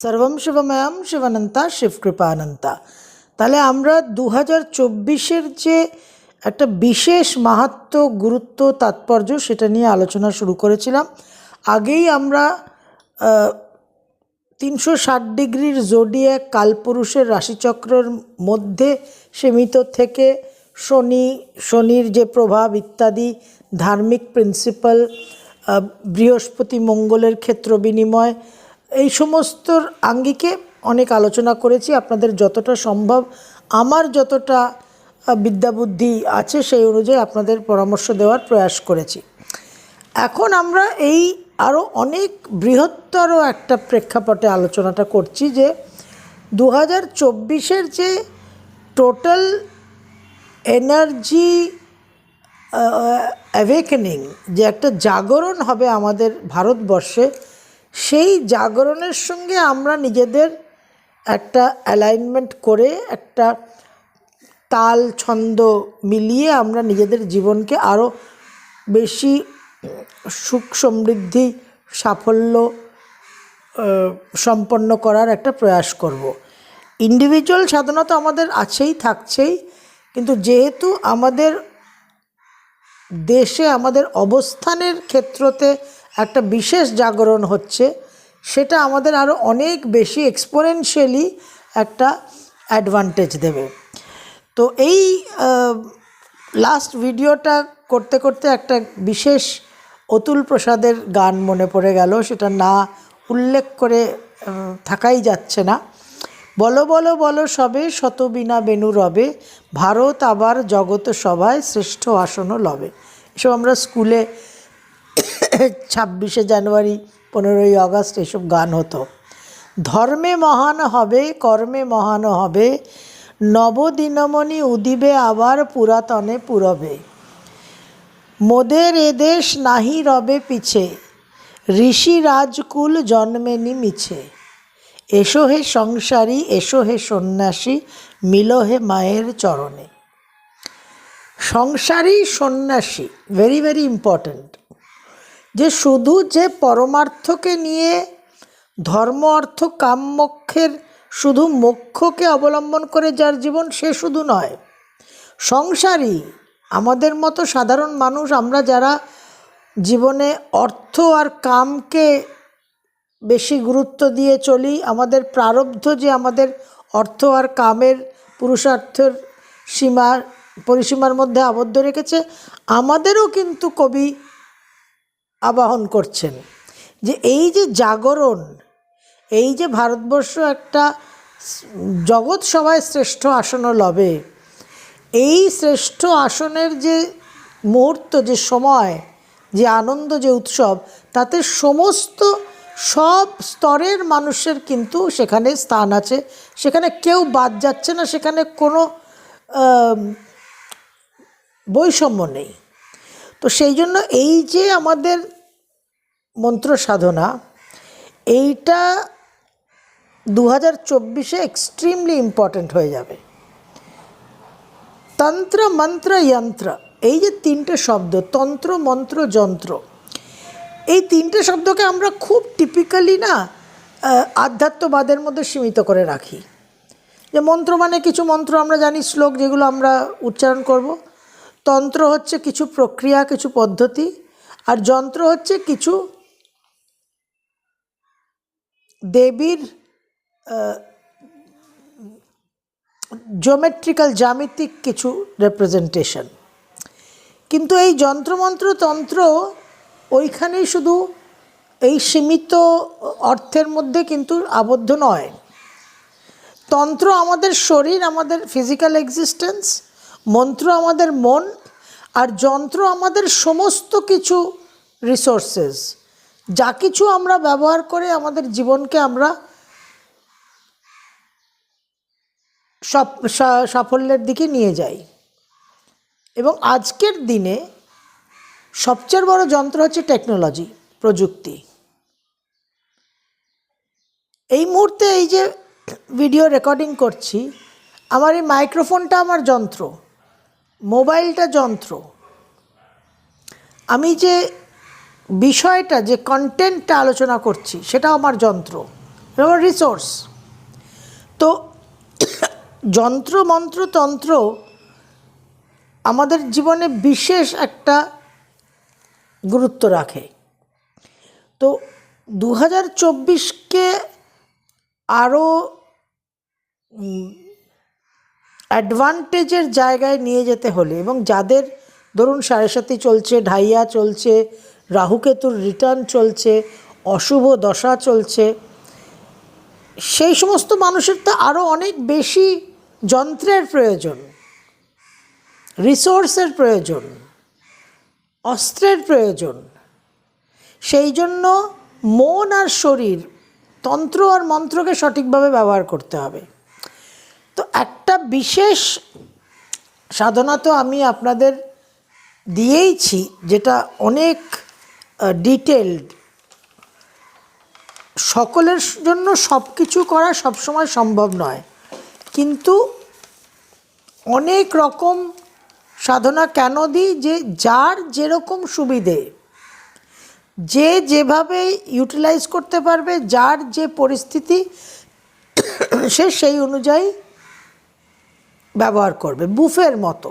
সর্বম শিবময়াম শিবানন্তা শিবকৃপানন্তা। তাহলে আমরা দু হাজার চব্বিশের যে একটা বিশেষ মাহাত্ম, গুরুত্ব, তাৎপর্য সেটা নিয়ে আলোচনা শুরু করেছিলাম। আগেই আমরা তিনশো ষাট ডিগ্রির জোডিয়াক কালপুরুষের রাশিচক্রের মধ্যে সীমিত থেকে শনি, শনির যে প্রভাব ইত্যাদি, ধার্মিক প্রিন্সিপাল বৃহস্পতি মঙ্গলের ক্ষেত্র বিনিময় এই সমস্ত আঙ্গিকে অনেক আলোচনা করেছি। আপনাদের যতটা সম্ভব, আমার যতটা বিদ্যাবুদ্ধি আছে সেই অনুযায়ী আপনাদের পরামর্শ দেওয়ার প্রয়াস করেছি। এখন আমরা এই আরও অনেক বৃহত্তর একটা প্রেক্ষাপটে আলোচনাটা করছি যে দু হাজার চব্বিশের যে টোটাল এনার্জি অ্যাওয়েকেনিং যে একটা জাগরণ হবে আমাদের ভারতবর্ষে সেই জাগরণের সঙ্গে আমরা নিজেদের একটা অ্যালাইনমেন্ট করে একটা তাল ছন্দ মিলিয়ে আমরা নিজেদের জীবনকে আরও বেশি সুখ সমৃদ্ধি, সাফল্য সম্পন্ন করার একটা প্রয়াস করব। ইন্ডিভিজুয়াল সাধনা তো আমাদের আছেই, থাকছেই, কিন্তু যেহেতু আমাদের দেশে আমাদের অবস্থানের ক্ষেত্রতে একটা বিশেষ জাগরণ হচ্ছে, সেটা আমাদের আরও অনেক বেশি এক্সপোনেনশিয়ালি একটা অ্যাডভান্টেজ দেবে। তো এই লাস্ট ভিডিওটা করতে করতে একটা বিশেষ অতুল প্রসাদের গান মনে পড়ে গেল, সেটা না উল্লেখ করে থাকাই যাচ্ছে না। বলো বলো বলো সবে, শত বিনা বেনু রবে, ভারত আবার জগত সভায় শ্রেষ্ঠ আসন লবে। এসব আমরা স্কুলে ছাব্বিশে জানুয়ারি, পনেরোই আগস্ট এসব গান হতো। ধর্মে মহান হবে, কর্মে মহান হবে, নবদিনমণি উদিবে আবার পুরাতনে পুরবে। মোদের এদেশ নাহি রবে পিছে, ঋষি রাজকুল জন্মেনি মিছে। এসো হে সংসারী, এসো হে সন্ন্যাসী, মিল হে মায়ের চরণে। সংসারী, সন্ন্যাসী ভেরি ভেরি ইম্পর্ট্যান্ট যে শুধু যে পরমার্থকে নিয়ে ধর্ম, অর্থ, কাম, মোক্ষের শুধু মোক্ষকে অবলম্বন করে যার জীবন, সে শুধু নয়। সংসারী, আমাদের মতো সাধারণ মানুষ, আমরা যারা জীবনে অর্থ আর কামকে বেশি গুরুত্ব দিয়ে চলি, আমাদের প্রারব্ধ যে আমাদের অর্থ আর কামের পুরুষার্থের সীমা, পরিসীমার মধ্যে আবদ্ধ রেখেছে, আমাদেরও কিন্তু কবি আবাহন করছেন যে এই যে জাগরণ, এই যে ভারতবর্ষ একটা জগৎ সভায় শ্রেষ্ঠ আসন লবে, এই শ্রেষ্ঠ আসনের যে মুহূর্ত, যে সময়, যে আনন্দ, যে উৎসব, তাতে সমস্ত সব স্তরের মানুষের কিন্তু সেখানে স্থান আছে। সেখানে কেউ বাদ যাচ্ছে না, সেখানে কোনো বৈষম্য নেই। তো সেই জন্য এই যে আমাদের মন্ত্র সাধনা, এইটা দু হাজার চব্বিশে এক্সট্রিমলি ইম্পর্ট্যান্ট হয়ে যাবে। তন্ত্র, মন্ত্র, যন্ত্র, এই যে তিনটে শব্দ, তন্ত্র, মন্ত্র, যন্ত্র, এই তিনটে শব্দকে আমরা খুব টিপিক্যালি না আধ্যাত্মবাদের মধ্যে সীমিত করে রাখি। যে মন্ত্র মানে কিছু মন্ত্র আমরা জানি, শ্লোক যেগুলো আমরা উচ্চারণ করব তন্ত্র হচ্ছে কিছু প্রক্রিয়া, কিছু পদ্ধতি, আর যন্ত্র হচ্ছে কিছু দেবীর জিওমেট্রিক্যাল জ্যামিতিক কিছু রেপ্রেজেন্টেশন কিন্তু এই যন্ত্রমন্ত্র, তন্ত্র ওইখানেই শুধু এই সীমিত অর্থের মধ্যে কিন্তু আবদ্ধ নয়। তন্ত্র আমাদের শরীর, আমাদের ফিজিক্যাল এক্সিস্টেন্স মন্ত্র আমাদের মন আর যন্ত্র আমাদের সমস্ত কিছু রিসোর্সেস যা কিছু আমরা ব্যবহার করে আমাদের জীবনকে আমরা সাফল্যের দিকে নিয়ে যাই। এবং আজকের দিনে সবচেয়ে বড় যন্ত্র হচ্ছে টেকনোলজি প্রযুক্তি। এই মুহূর্তে এই যে ভিডিও রেকর্ডিং করছি, আমার এই মাইক্রোফোনটা আমার যন্ত্র। মোবাইলটা যন্ত্র। আমি যে বিষয়টা, যে কন্টেন্টটা আলোচনা করছি সেটা আমার যন্ত্র। আমার রিসোর্স তো যন্ত্র, মন্ত্র, তন্ত্র আমাদের জীবনে বিশেষ একটা গুরুত্ব রাখে। তো দু হাজার চব্বিশকে আরও অ্যাডভান্টেজের জায়গায় নিয়ে যেতে হলে এবং যাদের, ধরুন সাড়ে সাতি চলছে, ঢাইয়া চলছে, রাহুকেতুর রিটার্ন চলছে, অশুভ দশা চলছে, সেই সমস্ত মানুষের তো আরও অনেক বেশি যন্ত্রের প্রয়োজন রিসোর্সের প্রয়োজন, অস্ত্রের প্রয়োজন। সেই জন্য মন আর শরীর, তন্ত্র আর মন্ত্রকে সঠিকভাবে ব্যবহার করতে হবে। বিশেষ সাধনা তো আমি আপনাদের দিয়েইছি, যেটা অনেক ডিটেলড সকলের জন্য সব কিছু করা সবসময় সম্ভব নয়। কিন্তু অনেক রকম সাধনা কেন দিই যে যার যেরকম সুবিধে, যে যেভাবে ইউটিলাইজ করতে পারবে, যার যে পরিস্থিতি, সে সেই অনুযায়ী ব্যবহার করবে, বুফের মতো।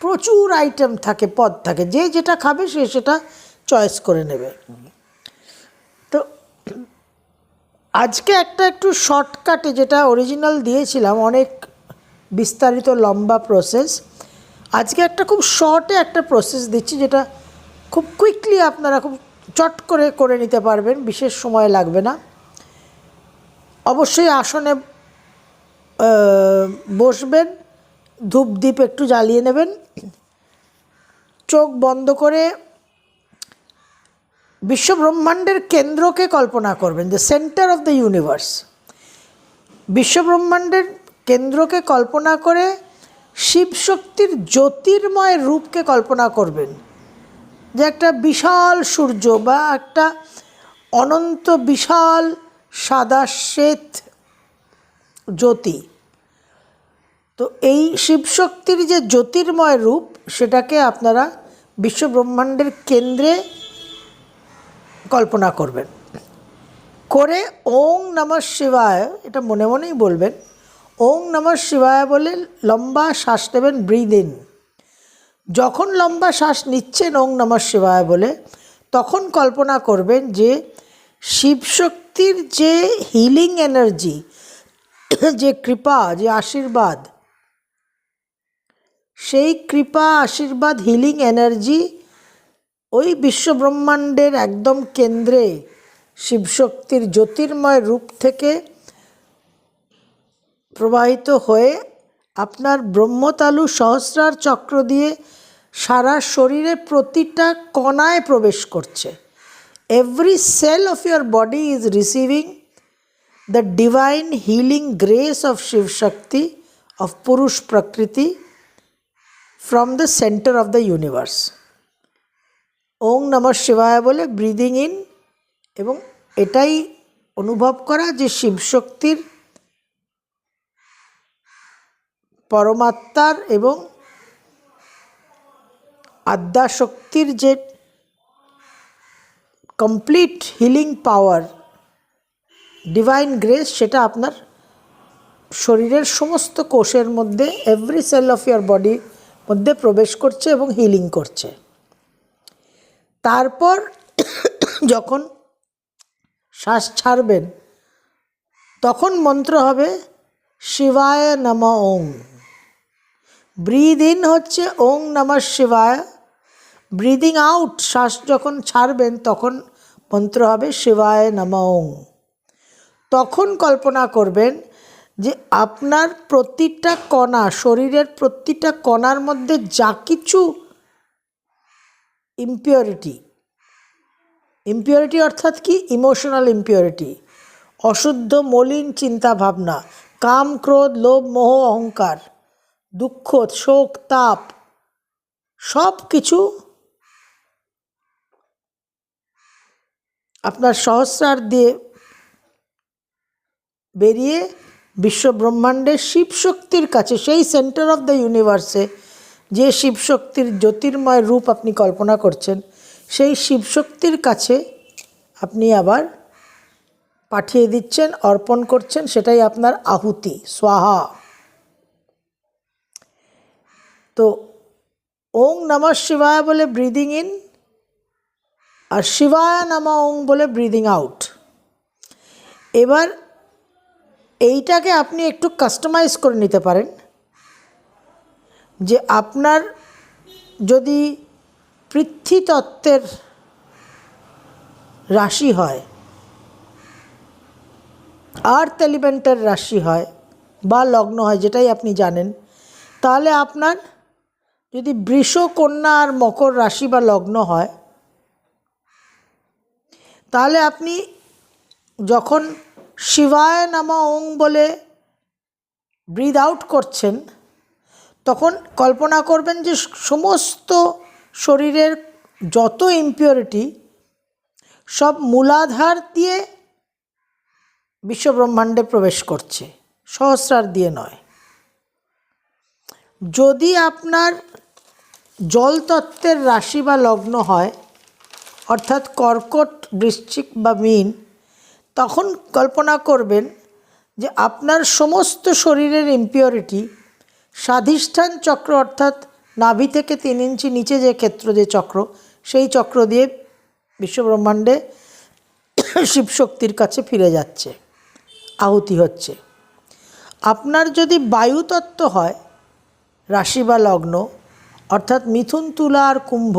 প্রচুর আইটেম থাকে, পদ থাকে, যে যেটা খাবে সে সেটা চয়েস করে নেবে। তো আজকে একটা একটু শর্টকাটে যেটা অরিজিনাল দিয়েছিলাম, অনেক বিস্তারিত লম্বা প্রসেস আজকে একটা খুব শর্টে একটা প্রসেস দিচ্ছি, যেটা খুব কুইকলি আপনারা খুব চট করে করে নিতে পারবেন, বিশেষ সময় লাগবে না। অবশ্যই আসনে বসবেন ধূপ দ্বীপ একটু জ্বালিয়ে নেবেন, চোখ বন্ধ করে বিশ্বব্রহ্মাণ্ডের কেন্দ্রকে কল্পনা করবেন the centre of the universe বিশ্বব্রহ্মাণ্ডের কেন্দ্রকে কল্পনা করে শিবশক্তির জ্যোতির্ময় রূপকে কল্পনা করবেন। যে একটা বিশাল সূর্য বা একটা অনন্ত বিশাল সাদা শ্বেত জ্যোতি তো এই শিবশক্তির যে জ্যোতির্ময় রূপ, সেটাকে আপনারা বিশ্বব্রহ্মাণ্ডের কেন্দ্রে কল্পনা করবেন। করে ওং নমঃ শিবায়, এটা মনে মনেই বলবেন, ওং নমঃ শিবায় বলে লম্বা শ্বাস নেবেন ব্রিদ ইন যখন লম্বা শ্বাস নিচ্ছেন ওং নমঃ শিবায় বলে, তখন কল্পনা করবেন যে শিবশক্তির যে হিলিং এনার্জি যে কৃপা, যে আশীর্বাদ সেই কৃপা, আশীর্বাদ হিলিং এনার্জি ওই বিশ্বব্রহ্মাণ্ডের একদম কেন্দ্রে শিবশক্তির জ্যোতির্ময় রূপ থেকে প্রবাহিত হয়ে আপনার ব্রহ্মতালু সহস্রার চক্র দিয়ে সারা শরীরে প্রতিটা কণায় প্রবেশ করছে। Every cell of your body is receiving the divine healing grace of Shiva Shakti of Purusha Prakriti from the centre of the universe ওং নমঃ শিবায় বলে ব্রিদিং ইন এবং এটাই অনুভব করা যে শিবশক্তির পরমাত্মার এবং আদ্যাশক্তির যে complete healing power divine grace সেটা আপনার শরীরের সমস্ত কোষের মধ্যে এভরি সেল অফ ইয়ার বডির মধ্যে প্রবেশ করছে এবং হিলিং করছে। তারপর যখন শ্বাস ছাড়বেন, তখন মন্ত্র হবে শিবায় নম ওং। ব্রিদ ইন হচ্ছে ওং নম শিবায়। ব্রিদিং আউট, শ্বাস যখন ছাড়বেন, তখন মন্ত্র হবে শিবায় নম ওং। তখন কল্পনা করবেন যে আপনার প্রতিটা কণা, শরীরের প্রতিটা কণার মধ্যে যা কিছু ইম্পিওরিটি ইম্পিওরিটি অর্থাৎ কি? ইমোশনাল ইম্পিওরিটি অশুদ্ধ, মলিন চিন্তা ভাবনা কাম, ক্রোধ, লোভ, মোহ, অহংকার, দুঃখ, শোক, তাপ সব কিছু আপনার সহস্রার দিয়ে বেরিয়ে বিশ্বব্রহ্মাণ্ডের শিবশক্তির কাছে, সেই সেন্টার অফ দ্য ইউনিভার্সে যে শিবশক্তির জ্যোতির্ময় রূপ আপনি কল্পনা করছেন, সেই শিবশক্তির কাছে আপনি আবার পাঠিয়ে দিচ্ছেন, অর্পণ করছেন, সেটাই আপনার আহুতি, স্বাহা। তো ওং নমঃ শিবায় বলে ব্রিদিং ইন আর শিবায় নামা ওং বলে ব্রিদিং আউট এবার এইটাকে আপনি একটু কাস্টমাইজ করে নিতে পারেন। যে আপনার যদি পৃথ্বীতত্ত্বের রাশি হয় আর্থ এলিমেন্টের রাশি হয় বা লগ্ন হয়, যেটাই আপনি জানেন, তাহলে আপনার যদি বৃষ, কন্যা আর মকর রাশি বা লগ্ন হয়, তাহলে আপনি যখন শিবায় নামা ওং বলে ব্রিদ আউট করছেন, তখন কল্পনা করবেন যে সমস্ত শরীরের যত ইম্পিউরিটি সব মূলাধার দিয়ে বিশ্বব্রহ্মাণ্ডে প্রবেশ করছে, সহস্রার দিয়ে নয়। যদি আপনার জলতত্ত্বের রাশি বা লগ্ন হয়, অর্থাৎ কর্কট, বৃশ্চিক বা মীন তখন কল্পনা করবেন যে আপনার সমস্ত শরীরের ইম্পিওরিটি স্বাধিষ্ঠান চক্র অর্থাৎ নাভি থেকে তিন ইঞ্চি নিচে যে ক্ষেত্র, যে চক্র, সেই চক্র দিয়ে বিশ্বব্রহ্মাণ্ডে শিবশক্তির কাছে ফিরে যাচ্ছে, আহুতি হচ্ছে। আপনার যদি বায়ুতত্ত্ব হয়, রাশি বা লগ্ন, অর্থাৎ মিথুন, তুলা আর কুম্ভ,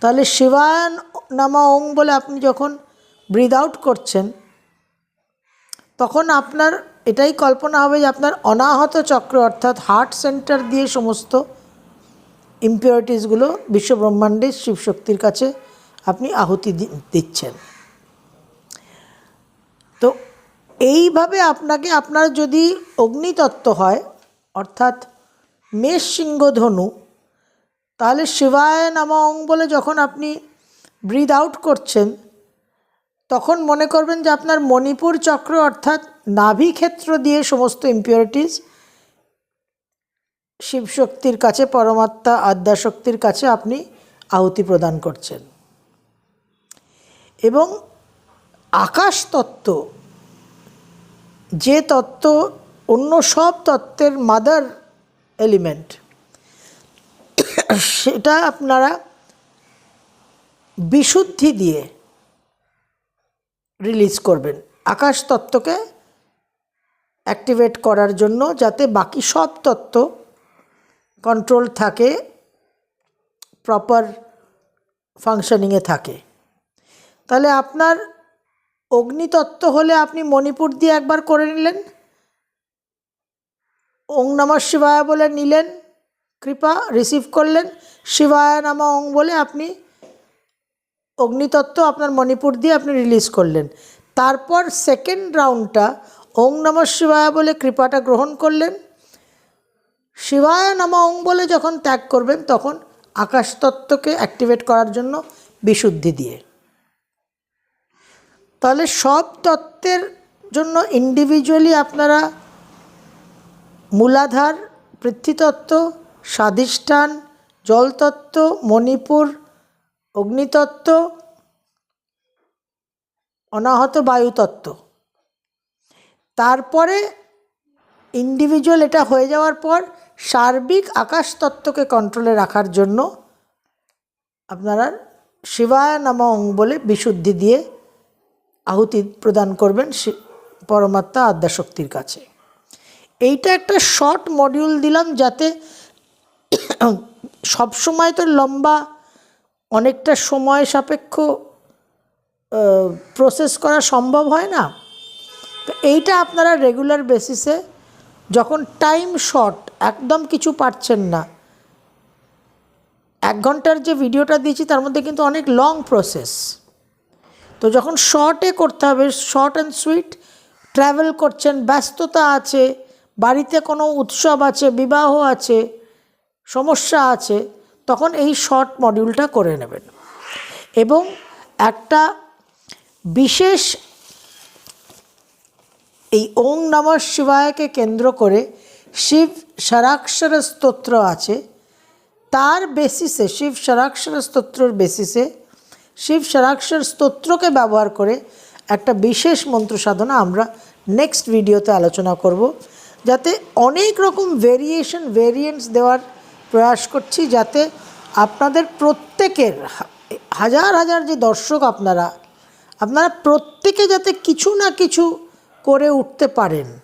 তাহলে শিবায়ন নামা ওং বলে আপনি যখন ব্রিদ আউট করছেন তখন আপনার এটাই কল্পনা হবে যে আপনার অনাহত চক্র, অর্থাৎ হার্ট সেন্টার দিয়ে সমস্ত ইম্পিউরিটিসগুলো বিশ্বব্রহ্মাণ্ডের শিবশক্তির কাছে আপনি আহুতি দিচ্ছেন। তো এইভাবে আপনাকে, আপনার যদি অগ্নিতত্ত্ব হয়, অর্থাৎ মেষ সিংহ ধনু, তাহলে শিবায় নামা বলে যখন আপনি ব্রিদ আউট করছেন তখন মনে করবেন যে আপনার মণিপুর চক্র অর্থাৎ নাভি ক্ষেত্র দিয়ে সমস্ত ইম্পিউরিটিস শিবশক্তির কাছে, পরমাত্মা আদ্যাশক্তির কাছে আপনি আহুতি প্রদান করছেন। এবং আকাশ তত্ত্ব, যে তত্ত্ব অন্য সব তত্ত্বের মাদার এলিমেন্ট সেটা আপনারা বিশুদ্ধি দিয়ে রিলিজ করবেন। আকাশ তত্ত্বকে অ্যাক্টিভেট করার জন্য যাতে বাকি সব তত্ত্ব কন্ট্রোল থাকে প্রপার ফাংশনিংয়ে থাকে। তাহলে আপনার অগ্নিতত্ত্ব হলে আপনি মণিপুর দিয়ে একবার করে নিলেন, ওং নমঃ শিবায় বলে নিলেন, কৃপা রিসিভ করলেন, শিবায় নামা ওং বলে আপনি অগ্নিতত্ত্ব আপনার মণিপুর দিয়ে আপনি রিলিজ করলেন। তারপর সেকেন্ড রাউন্ডটা ওং নমঃ শিবায় বলে কৃপাটা গ্রহণ করলেন। শিবায় নামা ওং বলে যখন ত্যাগ করবেন, তখন আকাশতত্ত্বকে অ্যাক্টিভেট করার জন্য বিশুদ্ধি দিয়ে। তাহলে সব তত্ত্বের জন্য ইন্ডিভিজুয়ালি আপনারা মূলাধার পৃথ্বীতত্ত্ব স্বাধিষ্ঠান, জলতত্ত্ব, মণিপুর অগ্নিতত্ত্ব, অনাহত বায়ুতত্ত্ব। তারপরে ইন্ডিভিজুয়াল এটা হয়ে যাওয়ার পর সার্বিক আকাশ তত্ত্বকে কন্ট্রোলে রাখার জন্য আপনারা শিবায় নামং বলে বিশুদ্ধি দিয়ে আহুতি প্রদান করবেন পরমাত্মা আদ্যাশক্তির কাছে। এইটা একটা শর্ট মডিউল দিলাম যাতে সবসময় তো লম্বা অনেকটা সময় সাপেক্ষ প্রসেস করা সম্ভব হয় না। তো এইটা আপনারা রেগুলার বেসিসে যখন টাইম শর্ট একদম কিছু পারছেন না, এক ঘণ্টার যে ভিডিওটা দিয়েছি তার মধ্যে কিন্তু অনেক লং প্রসেস তো যখন শর্টে করতে হবে শর্ট অ্যান্ড সুইট ট্রাভেল করছেন, ব্যস্ততা আছে, বাড়িতে কোনো উৎসব আছে, বিবাহ আছে, সমস্যা আছে তখন এই শর্ট মডিউলটা করে নেবেন। এবং একটা বিশেষ এই ওং নমঃ শিবায়কে কেন্দ্র করে শিব স্বরাক্ষর স্তোত্র আছে। তার বেসিসে শিব সারাক্ষর স্তোত্রর বেসিসে শিব সারাক্ষর স্তোত্রকে ব্যবহার করে একটা বিশেষ মন্ত্র সাধনা আমরা নেক্সট ভিডিওতে আলোচনা করব। যাতে অনেক রকম ভেরিয়েশন ভেরিয়েন্টস দেওয়ার প্রয়াস করছি যাতে আপনাদের প্রত্যেকের হাজার হাজার যে দর্শক আপনারা আপনারা প্রত্যেকে যাতে কিছু না কিছু করে উঠতে পারেন।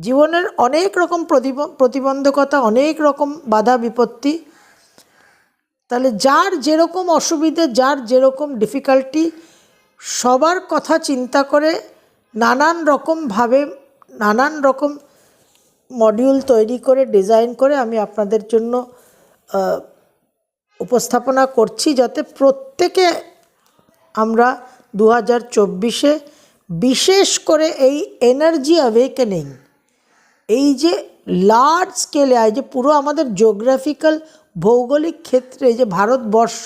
জীবনের অনেক রকম প্রতিব- প্রতিবন্ধকতা, অনেক রকম বাধা বিপত্তি। তাহলে যার যেরকম অসুবিধে, যার যেরকম ডিফিকাল্টি সবার কথা চিন্তা করে নানান রকমভাবে নানান রকম মডিউল তৈরি করে ডিজাইন করে আমি আপনাদের জন্য উপস্থাপনা করছি যাতে প্রত্যেকে আমরা দু হাজার চব্বিশে বিশেষ করে এই এনার্জি অ্যাওয়েকেনিং এই যে লার্জ স্কেলে এই যে পুরো আমাদের জিওগ্রাফিক্যাল ভৌগোলিক ক্ষেত্রে যে ভারতবর্ষ,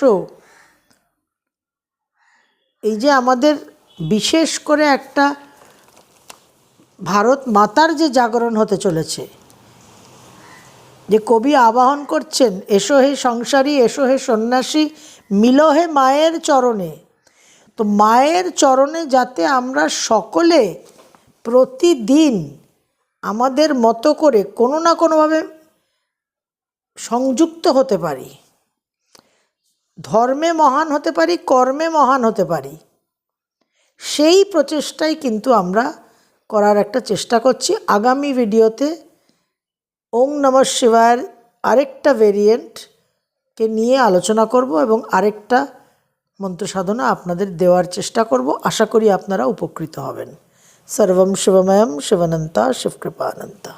এই যে আমাদের বিশেষ করে একটা ভারত মাতার যে জাগরণ হতে চলেছে, যে কবি আবাহন করছেন, এসো হে সংসারী, এসো হে সন্ন্যাসী, মিলো হে মায়ের চরণে। তো মায়ের চরণে যাতে আমরা সকলে প্রতিদিন আমাদের মতো করে কোনো না কোনোভাবে সংযুক্ত হতে পারি, ধর্মে মহান হতে পারি, কর্মে মহান হতে পারি, সেই প্রচেষ্টাই কিন্তু আমরা করার একটা চেষ্টা করছি। আগামী ভিডিওতে ওং নম শিবায়ের আরেকটা ভেরিয়েন্টকে নিয়ে আলোচনা করব এবং আরেকটা মন্ত্র সাধনা আপনাদের দেওয়ার চেষ্টা করব। আশা করি আপনারা উপকৃত হবেন। সর্বম শিবময়ম শিবানন্তা শিবকৃপানন্তা।